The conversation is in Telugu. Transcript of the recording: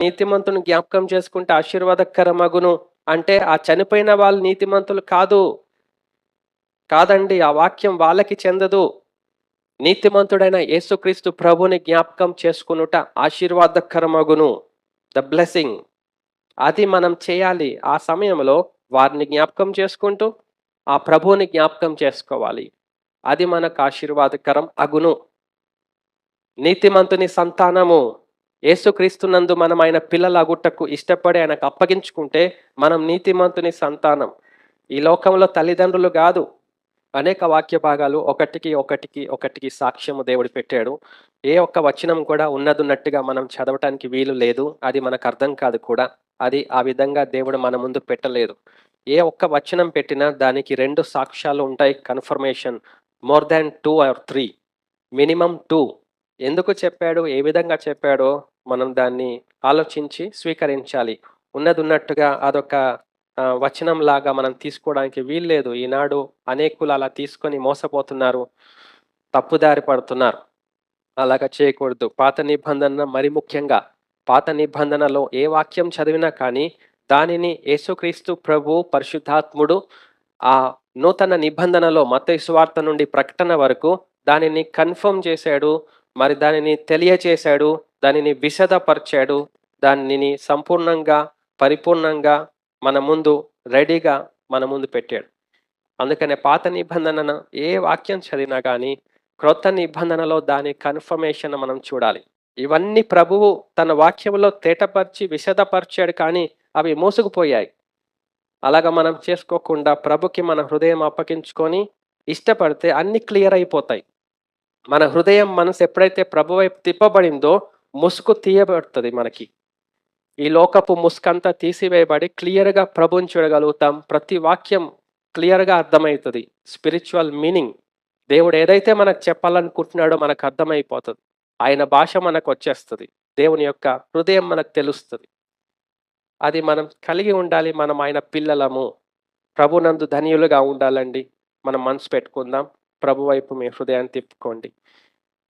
నీతిమంతుని జ్ఞాపకం చేసుకుంటే ఆశీర్వాదకరమగును. అంటే ఆ చనిపోయిన వాళ్ళు నీతిమంతులు కాదు. కాదండి ఆ వాక్యం వాళ్ళకి చెందదు. నీతిమంతుడైన యేసుక్రీస్తు ప్రభుని జ్ఞాపకం చేసుకునుట ఆశీర్వాదకరమగును. The blessing. అది మనం చేయాలి. ఆ సమయంలో వారిని జ్ఞాపకం చేసుకుంటూ ఆ ప్రభువుని జ్ఞాపకం చేసుకోవాలి. అది మనకు ఆశీర్వాదకరం అగును. నీతిమంతుని సంతానము. యేసుక్రీస్తునందు మనం ఆయన పిల్లల అగుటకు ఇష్టపడి ఆయనకు అప్పగించుకుంటే మనం నీతిమంతుని సంతానం. ఈ లోకంలో తల్లిదండ్రులు కాదు. అనేక వాక్య భాగాలు ఒకటికి ఒకటికి ఒకటికి సాక్ష్యము దేవుడు పెట్టాడు. ఏ ఒక్క వచనం కూడా ఉన్నదున్నట్టుగా మనం చదవటానికి వీలు లేదు. అది మనకు అర్థం కాదు కూడా. అది ఆ విధంగా దేవుడు మన ముందు పెట్టలేదు. ఏ ఒక్క వచనం పెట్టినా దానికి రెండు సాక్ష్యాలు ఉంటాయి. Confirmation more than two or three. Minimum two. ఎందుకు చెప్పాడు? ఏ విధంగా చెప్పాడో మనం దాన్ని ఆలోచించి స్వీకరించాలి. ఉన్నది ఉన్నట్టుగా అదొక వచనం లాగా మనం తీసుకోవడానికి వీల్లేదు. ఈనాడు అనేకులు అలా తీసుకొని మోసపోతున్నారు. తప్పుదారి పడుతున్నారు. అలాగా చేయకూడదు. పాత నిబంధన మరి ముఖ్యంగా పాత నిబంధనలో ఏ వాక్యం చదివినా కానీ దానిని యేసుక్రీస్తు ప్రభు పరిశుద్ధాత్ముడు ఆ నూతన నిబంధనలో మత సువార్త నుండి ప్రకటన వరకు దానిని కన్ఫర్మ్ చేశాడు. మరి దానిని తెలియచేశాడు. దానిని విశదపరిచాడు దానిని సంపూర్ణంగా పరిపూర్ణంగా మన ముందు రెడీగా మన ముందు పెట్టాడు. అందుకనే పాత నిబంధనను ఏ వాక్యం చదివినా కానీ క్రొత్త నిబంధనలో దాని కన్ఫర్మేషన్ మనం చూడాలి. ఇవన్నీ ప్రభువు తన వాక్యంలో తేటపరిచి విషదపరిచాడు కానీ అవి మోసుకుపోయాయి. అలాగా మనం చేసుకోకుండా ప్రభుకి మన హృదయం అప్పగించుకొని ఇష్టపడితే అన్ని క్లియర్ అయిపోతాయి. మన హృదయం మనసు ఎప్పుడైతే ప్రభు వైపు తిప్పబడిందో ముసుగు తీయబడుతుంది మనకి. ఈ లోకపు ముసుకంతా తీసివేయబడి క్లియర్గా ప్రభుని చూడగలుగుతాం. ప్రతి వాక్యం క్లియర్గా అర్థమవుతుంది. Spiritual meaning. దేవుడు ఏదైతే మనకు చెప్పాలనుకుంటున్నాడో మనకు అర్థమైపోతుంది. ఆయన భాష మనకు వచ్చేస్తుంది. దేవుని యొక్క హృదయం మనకు తెలుస్తుంది. అది మనం కలిగి ఉండాలి. మనం ఆయన పిల్లలము. ప్రభునందు ధన్యులుగా ఉండాలండి. మనం మనసు పెట్టుకుందాం. ప్రభు వైపు మీ హృదయాన్ని తిప్పుకోండి.